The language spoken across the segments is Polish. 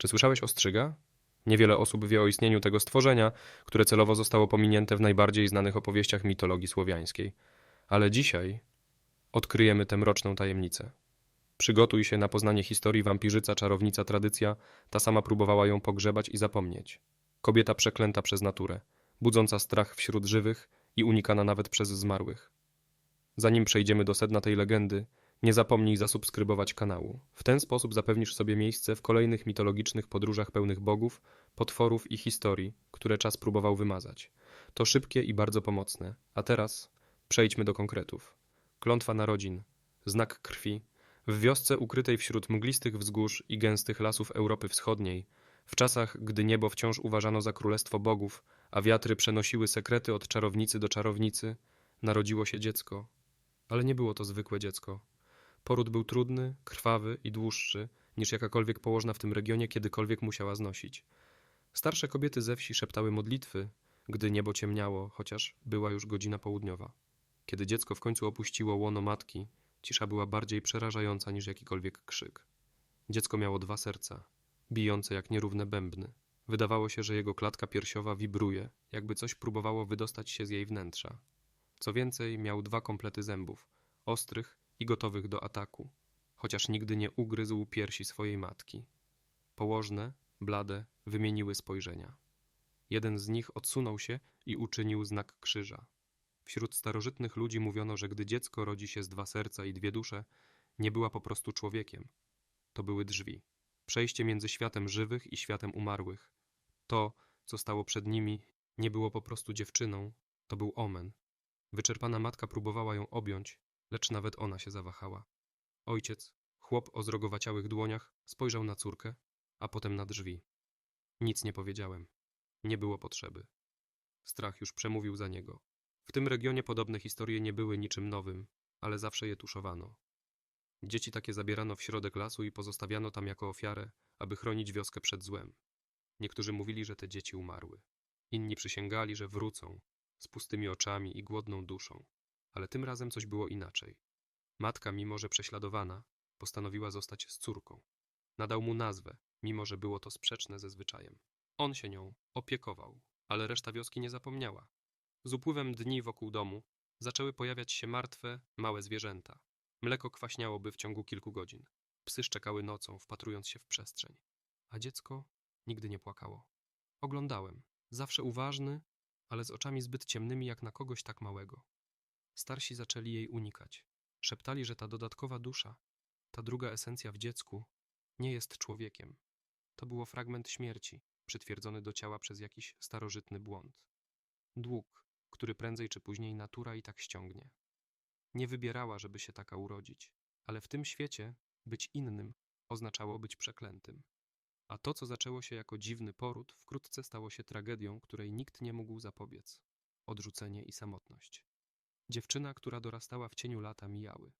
Czy słyszałeś o strzyga? Niewiele osób wie o istnieniu tego stworzenia, które celowo zostało pominięte w najbardziej znanych opowieściach mitologii słowiańskiej. Ale dzisiaj odkryjemy tę mroczną tajemnicę. Przygotuj się na poznanie historii wampirzyca, czarownica, tradycja, ta sama próbowała ją pogrzebać i zapomnieć. Kobieta przeklęta przez naturę, budząca strach wśród żywych i unikana nawet przez zmarłych. Zanim przejdziemy do sedna tej legendy, nie zapomnij zasubskrybować kanału. W ten sposób zapewnisz sobie miejsce w kolejnych mitologicznych podróżach pełnych bogów, potworów i historii, które czas próbował wymazać. To szybkie i bardzo pomocne. A teraz przejdźmy do konkretów. Klątwa narodzin, znak krwi, w wiosce ukrytej wśród mglistych wzgórz i gęstych lasów Europy Wschodniej, w czasach, gdy niebo wciąż uważano za królestwo bogów, a wiatry przenosiły sekrety od czarownicy do czarownicy, narodziło się dziecko. Ale nie było to zwykłe dziecko. Poród był trudny, krwawy i dłuższy niż jakakolwiek położna w tym regionie kiedykolwiek musiała znosić. Starsze kobiety ze wsi szeptały modlitwy, gdy niebo ciemniało, chociaż była już godzina południowa. Kiedy dziecko w końcu opuściło łono matki, cisza była bardziej przerażająca niż jakikolwiek krzyk. Dziecko miało dwa serca, bijące jak nierówne bębny. Wydawało się, że jego klatka piersiowa wibruje, jakby coś próbowało wydostać się z jej wnętrza. Co więcej, miał dwa komplety zębów, ostrych i gotowych do ataku, chociaż nigdy nie ugryzł piersi swojej matki. Położne, blade, wymieniły spojrzenia. Jeden z nich odsunął się i uczynił znak krzyża. Wśród starożytnych ludzi mówiono, że gdy dziecko rodzi się z dwa serca i dwie dusze, nie była po prostu człowiekiem. To były drzwi. Przejście między światem żywych i światem umarłych. To, co stało przed nimi, nie było po prostu dziewczyną, to był omen. Wyczerpana matka próbowała ją objąć, lecz nawet ona się zawahała. Ojciec, chłop o zrogowaciałych dłoniach, spojrzał na córkę, a potem na drzwi. Nic nie powiedziałem. Nie było potrzeby. Strach już przemówił za niego. W tym regionie podobne historie nie były niczym nowym, ale zawsze je tuszowano. Dzieci takie zabierano w środek lasu i pozostawiano tam jako ofiarę, aby chronić wioskę przed złem. Niektórzy mówili, że te dzieci umarły. Inni przysięgali, że wrócą, z pustymi oczami i głodną duszą. Ale tym razem coś było inaczej. Matka, mimo że prześladowana, postanowiła zostać z córką. Nadał mu nazwę, mimo że było to sprzeczne ze zwyczajem. On się nią opiekował, ale reszta wioski nie zapomniała. Z upływem dni wokół domu zaczęły pojawiać się martwe, małe zwierzęta. Mleko kwaśniałoby w ciągu kilku godzin. Psy szczekały nocą, wpatrując się w przestrzeń. A dziecko nigdy nie płakało. Oglądałem, zawsze uważny, ale z oczami zbyt ciemnymi jak na kogoś tak małego. Starsi zaczęli jej unikać. Szeptali, że ta dodatkowa dusza, ta druga esencja w dziecku, nie jest człowiekiem. To było fragment śmierci, przytwierdzony do ciała przez jakiś starożytny błąd. Dług, który prędzej czy później natura i tak ściągnie. Nie wybierała, żeby się taka urodzić, ale w tym świecie być innym oznaczało być przeklętym. A to, co zaczęło się jako dziwny poród, wkrótce stało się tragedią, której nikt nie mógł zapobiec odrzucenie i samotność. Dziewczyna, która dorastała w cieniu lata, mijały.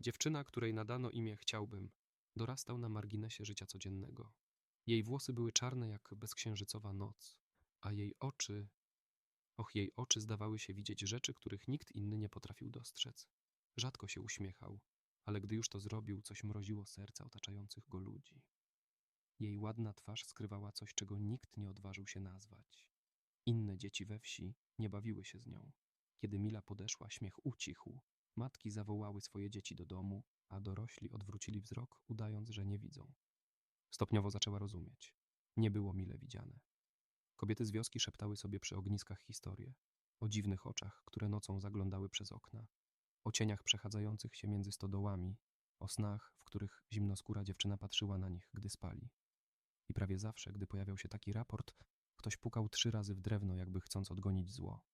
Dziewczyna, której nadano imię Chciałbym, dorastał na marginesie życia codziennego. Jej włosy były czarne jak bezksiężycowa noc, a jej oczy. Och, jej oczy zdawały się widzieć rzeczy, których nikt inny nie potrafił dostrzec. Rzadko się uśmiechał, ale gdy już to zrobił, coś mroziło serca otaczających go ludzi. Jej ładna twarz skrywała coś, czego nikt nie odważył się nazwać. Inne dzieci we wsi nie bawiły się z nią. Kiedy Mila podeszła, śmiech ucichł. Matki zawołały swoje dzieci do domu, a dorośli odwrócili wzrok, udając, że nie widzą. Stopniowo zaczęła rozumieć. Nie było mile widziane. Kobiety z wioski szeptały sobie przy ogniskach historie. O dziwnych oczach, które nocą zaglądały przez okna. O cieniach przechadzających się między stodołami. O snach, w których zimnoskóra dziewczyna patrzyła na nich, gdy spali. I prawie zawsze, gdy pojawiał się taki raport, ktoś pukał trzy razy w drewno, jakby chcąc odgonić zło.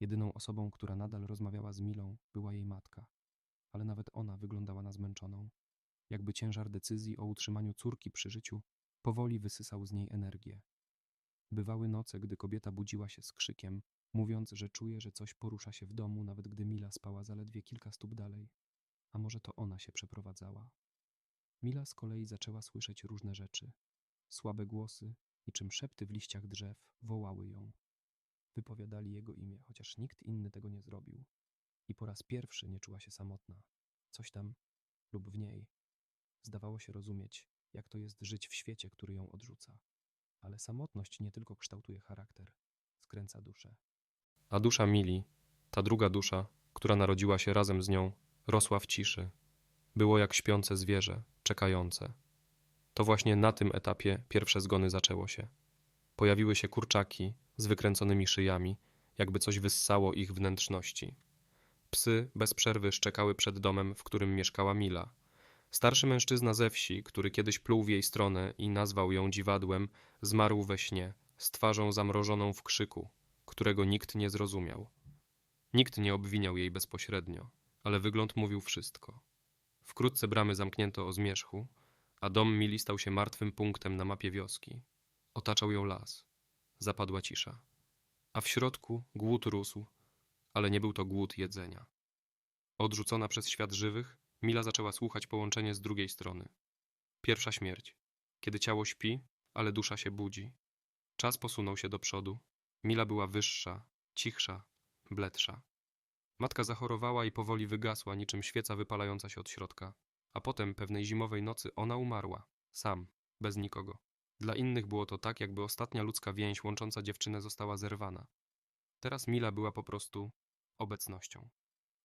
Jedyną osobą, która nadal rozmawiała z Milą, była jej matka, ale nawet ona wyglądała na zmęczoną, jakby ciężar decyzji o utrzymaniu córki przy życiu powoli wysysał z niej energię. Bywały noce, gdy kobieta budziła się z krzykiem, mówiąc, że czuje, że coś porusza się w domu, nawet gdy Mila spała zaledwie kilka stóp dalej. A może to ona się przeprowadzała? Mila z kolei zaczęła słyszeć różne rzeczy. Słabe głosy, niczym szepty w liściach drzew, wołały ją. Wypowiadali jego imię, chociaż nikt inny tego nie zrobił. I po raz pierwszy nie czuła się samotna. Coś tam, lub w niej, zdawało się rozumieć, jak to jest żyć w świecie, który ją odrzuca. Ale samotność nie tylko kształtuje charakter, skręca duszę. A dusza Mili, ta druga dusza, która narodziła się razem z nią, rosła w ciszy. Było jak śpiące zwierzę, czekające. To właśnie na tym etapie pierwsze zgony zaczęło się. Pojawiły się kurczaki z wykręconymi szyjami, jakby coś wyssało ich wnętrzności. Psy bez przerwy szczekały przed domem, w którym mieszkała Mila. Starszy mężczyzna ze wsi, który kiedyś pluł w jej stronę i nazwał ją dziwadłem, zmarł we śnie, z twarzą zamrożoną w krzyku, którego nikt nie zrozumiał. Nikt nie obwiniał jej bezpośrednio, ale wygląd mówił wszystko. Wkrótce bramy zamknięto o zmierzchu, a dom Mili stał się martwym punktem na mapie wioski. Otaczał ją las. Zapadła cisza. A w środku głód rósł, ale nie był to głód jedzenia. Odrzucona przez świat żywych, Mila zaczęła słuchać połączenie z drugiej strony. Pierwsza śmierć, kiedy ciało śpi, ale dusza się budzi. Czas posunął się do przodu. Mila była wyższa, cichsza, bledsza. Matka zachorowała i powoli wygasła, niczym świeca wypalająca się od środka. A potem pewnej zimowej nocy ona umarła, sam, bez nikogo. Dla innych było to tak, jakby ostatnia ludzka więź łącząca dziewczynę została zerwana. Teraz Mila była po prostu obecnością.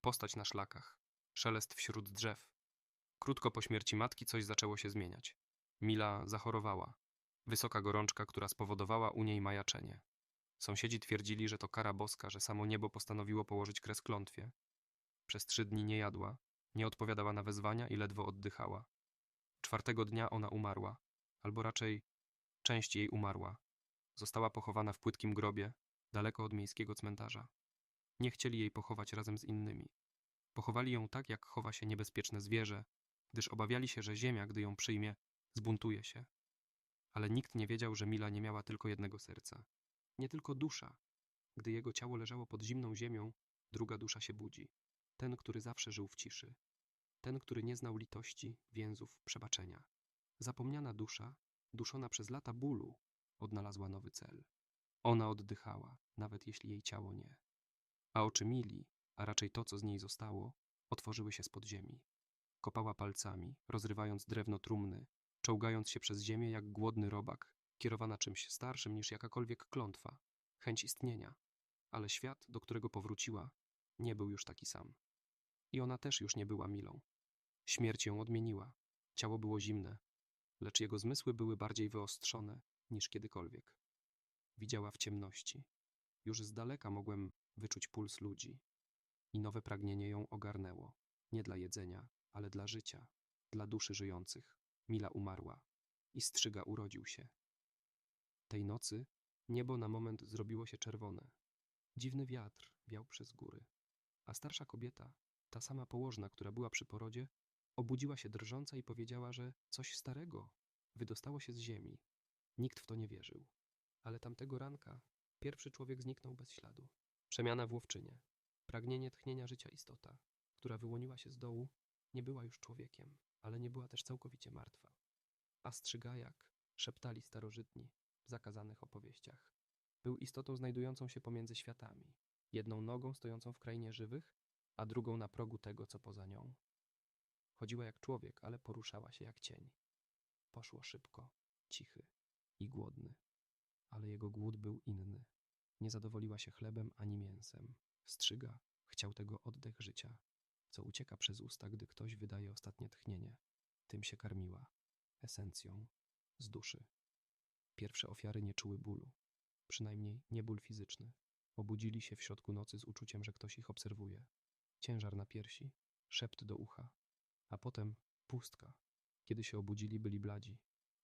Postać na szlakach, szelest wśród drzew. Krótko po śmierci matki coś zaczęło się zmieniać. Mila zachorowała. Wysoka gorączka, która spowodowała u niej majaczenie. Sąsiedzi twierdzili, że to kara boska, że samo niebo postanowiło położyć kres klątwie. Przez trzy dni nie jadła, nie odpowiadała na wezwania i ledwo oddychała. Czwartego dnia ona umarła, albo raczej część jej umarła. Została pochowana w płytkim grobie, daleko od miejskiego cmentarza. Nie chcieli jej pochować razem z innymi. Pochowali ją tak, jak chowa się niebezpieczne zwierzę, gdyż obawiali się, że ziemia, gdy ją przyjmie, zbuntuje się. Ale nikt nie wiedział, że Mila nie miała tylko jednego serca. Nie tylko dusza. Gdy jego ciało leżało pod zimną ziemią, druga dusza się budzi. Ten, który zawsze żył w ciszy. Ten, który nie znał litości, więzów, przebaczenia. Zapomniana dusza, duszona przez lata bólu, odnalazła nowy cel. Ona oddychała, nawet jeśli jej ciało nie. A oczy Mili, a raczej to, co z niej zostało, otworzyły się spod ziemi. Kopała palcami, rozrywając drewno trumny, czołgając się przez ziemię jak głodny robak, kierowana czymś starszym niż jakakolwiek klątwa, chęć istnienia. Ale świat, do którego powróciła, nie był już taki sam. I ona też już nie była milą. Śmierć ją odmieniła. Ciało było zimne, lecz jego zmysły były bardziej wyostrzone niż kiedykolwiek. Widziała w ciemności. Już z daleka mogłem wyczuć puls ludzi. I nowe pragnienie ją ogarnęło. Nie dla jedzenia, ale dla życia, dla duszy żyjących. Mila umarła i strzyga urodził się. Tej nocy niebo na moment zrobiło się czerwone. Dziwny wiatr wiał przez góry, a starsza kobieta, ta sama położna, która była przy porodzie, obudziła się drżąca i powiedziała, że coś starego wydostało się z ziemi. Nikt w to nie wierzył. Ale tamtego ranka pierwszy człowiek zniknął bez śladu. Przemiana w łowczynię. Pragnienie tchnienia życia istota, która wyłoniła się z dołu, nie była już człowiekiem, ale nie była też całkowicie martwa. A strzygajak, szeptali starożytni w zakazanych opowieściach. Był istotą znajdującą się pomiędzy światami, jedną nogą stojącą w krainie żywych, a drugą na progu tego, co poza nią. Chodziła jak człowiek, ale poruszała się jak cień. Poszło szybko, cichy i głodny. Ale jego głód był inny. Nie zadowoliła się chlebem ani mięsem. Strzyga chciał tego oddech życia, co ucieka przez usta, gdy ktoś wydaje ostatnie tchnienie. Tym się karmiła, esencją, z duszy. Pierwsze ofiary nie czuły bólu, przynajmniej nie ból fizyczny. Obudzili się w środku nocy z uczuciem, że ktoś ich obserwuje. Ciężar na piersi, szept do ucha, a potem pustka. Kiedy się obudzili, byli bladzi.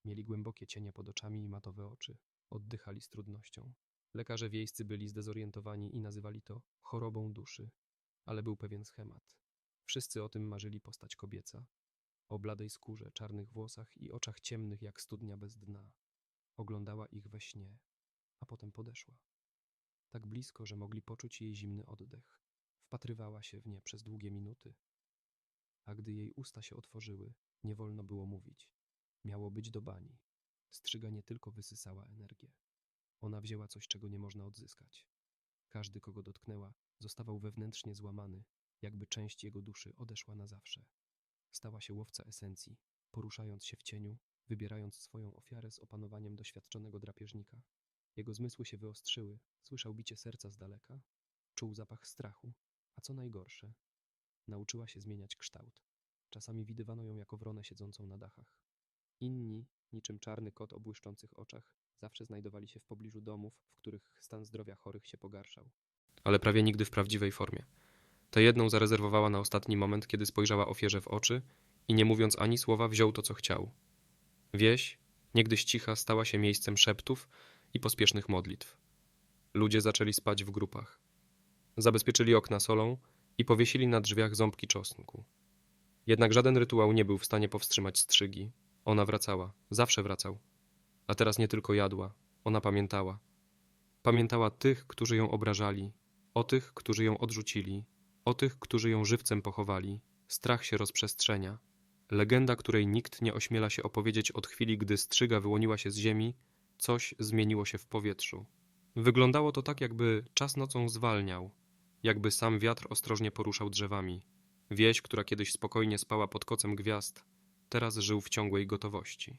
Mieli głębokie cienie pod oczami i matowe oczy. Oddychali z trudnością. Lekarze wiejscy byli zdezorientowani i nazywali to chorobą duszy. Ale był pewien schemat. Wszyscy o tym marzyli postać kobieca. O bladej skórze, czarnych włosach i oczach ciemnych jak studnia bez dna. Oglądała ich we śnie, a potem podeszła. Tak blisko, że mogli poczuć jej zimny oddech. Wpatrywała się w nie przez długie minuty. A gdy jej usta się otworzyły, nie wolno było mówić. Miało być do bani. Strzyga nie tylko wysysała energię. Ona wzięła coś, czego nie można odzyskać. Każdy, kogo dotknęła, zostawał wewnętrznie złamany, jakby część jego duszy odeszła na zawsze. Stała się łowca esencji, poruszając się w cieniu, wybierając swoją ofiarę z opanowaniem doświadczonego drapieżnika. Jego zmysły się wyostrzyły, słyszał bicie serca z daleka, czuł zapach strachu, a co najgorsze, nauczyła się zmieniać kształt. Czasami widywano ją jako wronę siedzącą na dachach. Inni, niczym czarny kot o błyszczących oczach, zawsze znajdowali się w pobliżu domów, w których stan zdrowia chorych się pogarszał. ale prawie nigdy w prawdziwej formie. Tę jedną zarezerwowała na ostatni moment, kiedy spojrzała ofierze w oczy i nie mówiąc ani słowa wziął to, co chciał. Wieś, niegdyś cicha, stała się miejscem szeptów i pospiesznych modlitw. Ludzie zaczęli spać w grupach. Zabezpieczyli okna solą i powiesili na drzwiach ząbki czosnku. Jednak żaden rytuał nie był w stanie powstrzymać strzygi. Ona wracała, zawsze wracał. A teraz nie tylko jadła, ona pamiętała. Pamiętała tych, którzy ją obrażali, o tych, którzy ją odrzucili, o tych, którzy ją żywcem pochowali. Strach się rozprzestrzenia. Legenda, której nikt nie ośmiela się opowiedzieć od chwili, gdy strzyga wyłoniła się z ziemi, coś zmieniło się w powietrzu. Wyglądało to tak, jakby czas nocą zwalniał, jakby sam wiatr ostrożnie poruszał drzewami. Wieś, która kiedyś spokojnie spała pod kocem gwiazd, teraz żył w ciągłej gotowości.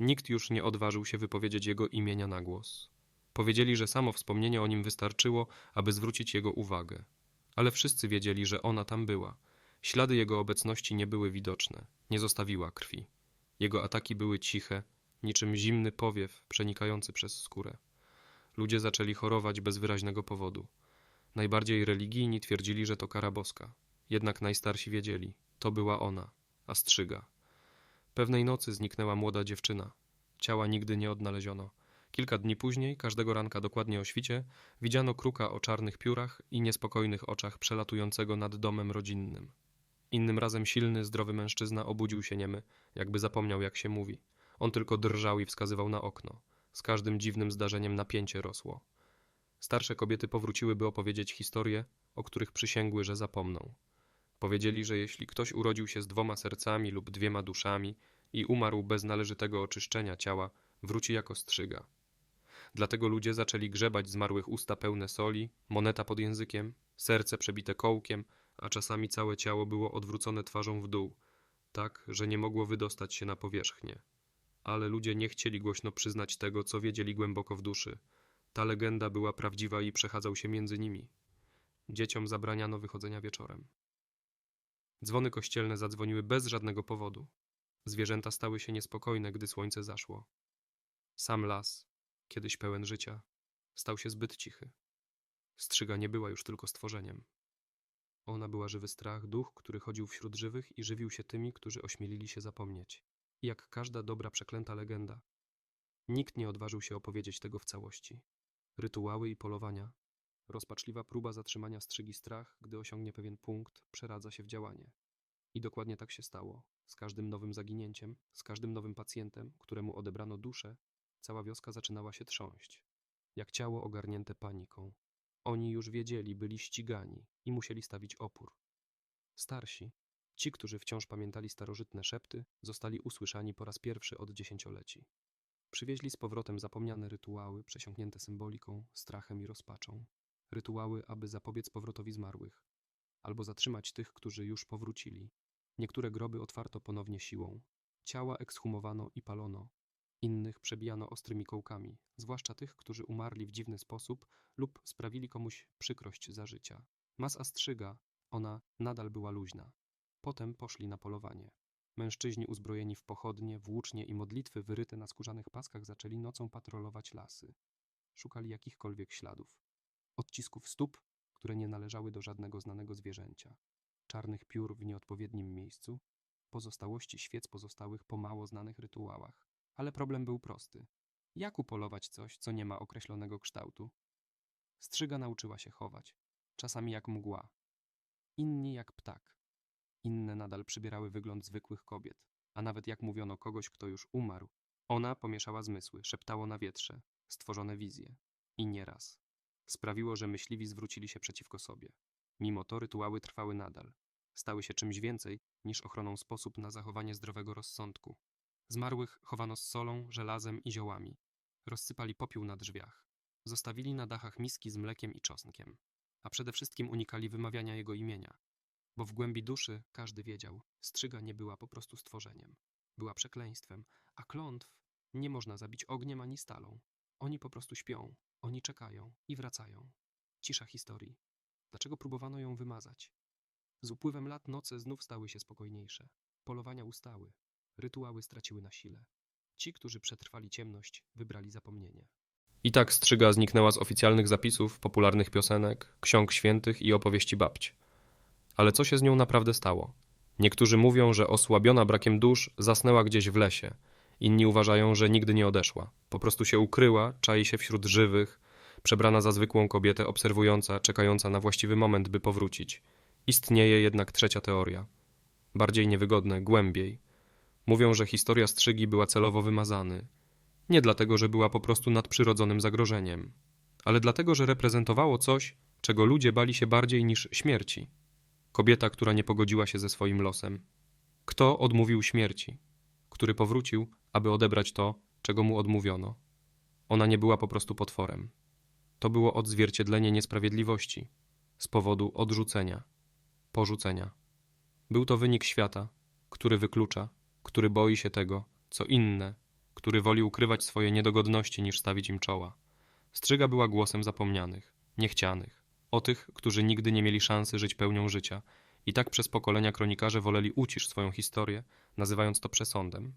Nikt już nie odważył się wypowiedzieć jego imienia na głos. Powiedzieli, że samo wspomnienie o nim wystarczyło, aby zwrócić jego uwagę. Ale wszyscy wiedzieli, że ona tam była. Ślady jego obecności nie były widoczne, nie zostawiła krwi. Jego ataki były ciche, niczym zimny powiew przenikający przez skórę. Ludzie zaczęli chorować bez wyraźnego powodu. Najbardziej religijni twierdzili, że to kara boska. Jednak najstarsi wiedzieli, to była ona, Astrzyga. Pewnej nocy zniknęła młoda dziewczyna. Ciała nigdy nie odnaleziono. Kilka dni później, każdego ranka dokładnie o świcie, widziano kruka o czarnych piórach i niespokojnych oczach przelatującego nad domem rodzinnym. Innym razem silny, zdrowy mężczyzna obudził się niemy, jakby zapomniał jak się mówi. On tylko drżał i wskazywał na okno. Z każdym dziwnym zdarzeniem napięcie rosło. Starsze kobiety powróciły, by opowiedzieć historie, o których przysięgły, że zapomną. Powiedzieli, że jeśli ktoś urodził się z dwoma sercami lub dwiema duszami i umarł bez należytego oczyszczenia ciała, wróci jako strzyga. Dlatego ludzie zaczęli grzebać zmarłych usta pełne soli, moneta pod językiem, serce przebite kołkiem, a czasami całe ciało było odwrócone twarzą w dół, tak, że nie mogło wydostać się na powierzchnię. Ale ludzie nie chcieli głośno przyznać tego, co wiedzieli głęboko w duszy. Ta legenda była prawdziwa i przechadzał się między nimi. Dzieciom zabraniano wychodzenia wieczorem. Dzwony kościelne zadzwoniły bez żadnego powodu. Zwierzęta stały się niespokojne, gdy słońce zaszło. Sam las, kiedyś pełen życia, stał się zbyt cichy. Strzyga nie była już tylko stworzeniem. Ona była żywy strach, duch, który chodził wśród żywych i żywił się tymi, którzy ośmielili się zapomnieć. Jak każda dobra przeklęta legenda, nikt nie odważył się opowiedzieć tego w całości. Rytuały i polowania, rozpaczliwa próba zatrzymania strzygi strach, gdy osiągnie pewien punkt, przeradza się w działanie. I dokładnie tak się stało. Z każdym nowym zaginięciem, z każdym nowym pacjentem, któremu odebrano duszę, cała wioska zaczynała się trząść. Jak ciało ogarnięte paniką. Oni już wiedzieli, byli ścigani i musieli stawić opór. Starsi, ci, którzy wciąż pamiętali starożytne szepty, zostali usłyszani po raz pierwszy od dziesięcioleci. Przywieźli z powrotem zapomniane rytuały, przesiąknięte symboliką, strachem i rozpaczą. Rytuały, aby zapobiec powrotowi zmarłych, albo zatrzymać tych, którzy już powrócili. Niektóre groby otwarto ponownie siłą. Ciała ekshumowano i palono. Innych przebijano ostrymi kołkami, zwłaszcza tych, którzy umarli w dziwny sposób lub sprawili komuś przykrość za życia. Mas Astrzyga, ona nadal była luźna. Potem poszli na polowanie. Mężczyźni uzbrojeni w pochodnie, włócznie i modlitwy wyryte na skórzanych paskach zaczęli nocą patrolować lasy. Szukali jakichkolwiek śladów. Odcisków stóp, które nie należały do żadnego znanego zwierzęcia. Czarnych piór w nieodpowiednim miejscu. Pozostałości świec pozostałych po mało znanych rytuałach. Ale problem był prosty. Jak upolować coś, co nie ma określonego kształtu? Strzyga nauczyła się chować, czasami jak mgła, inni jak ptak. Inne nadal przybierały wygląd zwykłych kobiet, a nawet jak mówiono kogoś, kto już umarł, ona pomieszała zmysły, szeptało na wietrze, stworzone wizje. I nieraz. Sprawiło, że myśliwi zwrócili się przeciwko sobie. Mimo to rytuały trwały nadal. Stały się czymś więcej niż ochroną sposób na zachowanie zdrowego rozsądku. Zmarłych chowano z solą, żelazem i ziołami. Rozsypali popiół na drzwiach. Zostawili na dachach miski z mlekiem i czosnkiem. A przede wszystkim unikali wymawiania jego imienia. Bo w głębi duszy każdy wiedział, strzyga nie była po prostu stworzeniem. była przekleństwem, a klątw nie można zabić ogniem ani stalą. Oni po prostu śpią, oni czekają i wracają. Cisza historii. Dlaczego próbowano ją wymazać? Z upływem lat noce znów stały się spokojniejsze. Polowania ustały, rytuały straciły na sile. Ci, którzy przetrwali ciemność, wybrali zapomnienie. I tak strzyga zniknęła z oficjalnych zapisów, popularnych piosenek, ksiąg świętych i opowieści babć. Ale co się z nią naprawdę stało? Niektórzy mówią, że osłabiona brakiem dusz zasnęła gdzieś w lesie. Inni uważają, że nigdy nie odeszła. Po prostu się ukryła, czai się wśród żywych, przebrana za zwykłą kobietę, obserwująca, czekająca na właściwy moment, by powrócić. Istnieje jednak trzecia teoria. Bardziej niewygodne, głębiej. Mówią, że historia strzygi była celowo wymazany, nie dlatego, że była po prostu nadprzyrodzonym zagrożeniem, ale dlatego, że reprezentowało coś, czego ludzie bali się bardziej niż śmierci. Kobieta, która nie pogodziła się ze swoim losem. Kto odmówił śmierci? Który powrócił, aby odebrać to, czego mu odmówiono. Ona nie była po prostu potworem. To było odzwierciedlenie niesprawiedliwości z powodu odrzucenia, porzucenia. Był to wynik świata, który wyklucza, który boi się tego, co inne który woli ukrywać swoje niedogodności niż stawić im czoła. Strzyga była głosem zapomnianych, niechcianych, o tych, którzy nigdy nie mieli szansy żyć pełnią życia. I tak przez pokolenia kronikarze woleli ucisz swoją historię, nazywając to przesądem.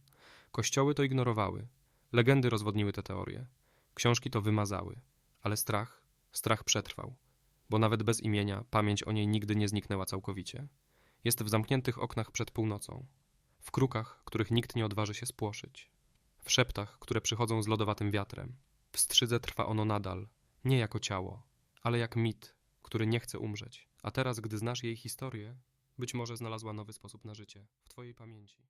Kościoły to ignorowały, legendy rozwodniły te teorie, książki to wymazały, ale strach, strach przetrwał, bo nawet bez imienia pamięć o niej nigdy nie zniknęła całkowicie. Jest w zamkniętych oknach przed północą, w krukach, których nikt nie odważy się spłoszyć. W szeptach, które przychodzą z lodowatym wiatrem. W strzydze trwa ono nadal, nie jako ciało, ale jak mit, który nie chce umrzeć. A teraz, gdy znasz jej historię, być może znalazła nowy sposób na życie w twojej pamięci.